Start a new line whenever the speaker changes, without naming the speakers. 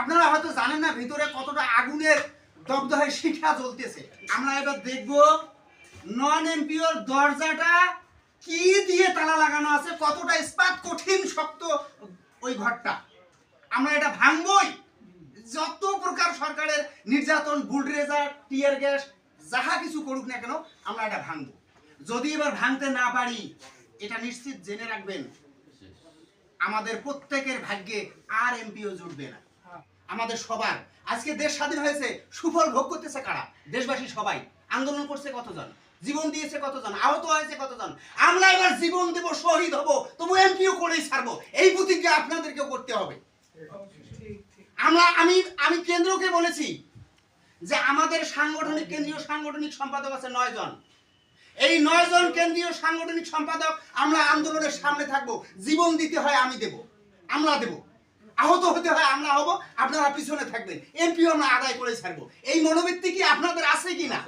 আপনারা হয়তো জানেন না ভিতরে কতটা আগুনের দগ্ধ হয়ে শিখা জ্বলতেছে। আমরা এবার দেখব নন এমপিওর দরজাটা কি দিয়ে তালা লাগানো আছে কতটা ইস্পাত কঠিন শক্ত ওই ঘরটা। আমরা এটা ভাঙবই। যত প্রকার সরকারের নির্যাতন বুলড্রেজার টিয়ার গ্যাস যাহা কিছু করুক না কেন আমরা এটা ভাঙবো। যদি এবার ভাঙতে না পারি এটা নিশ্চিত জেনে রাখবেন আমাদের প্রত্যেকের ভাগ্যে আর এমপিও জুটবে না। আমাদের সবার। আজকে দেশ স্বাধীন হয়েছে, সুফল ভোগ করতেছে কারা? দেশবাসী সবাই। আন্দোলন করছে কতজন? জীবন দিয়েছে কতজন? আহত হয়েছে কতজন? আমরা এবার জীবন দেব, শহীদ হব, তবু এমপিও করেই ছাড়বো। এই প্রতিজ্ঞা আপনাদেরকেও করতে হবে। আমরা, আমি আমি কেন্দ্রকে বলেছি যে আমাদের সাংগঠনিক, কেন্দ্রীয় সাংগঠনিক সম্পাদক আছে নয় জন। এই নয় জন কেন্দ্রীয় সাংগঠনিক সম্পাদক আমরা আন্দোলনের সামনে থাকব। জীবন দিতে হয় আমি দেব। আমরা দেব। আহত হতে হয়, আমরা হব, আপনারা পিছনে থাকবেন। এমপিও আমরা আদায় করে ছাড়বো। এই মনোবৃত্তি কি আপনাদের আছে কি না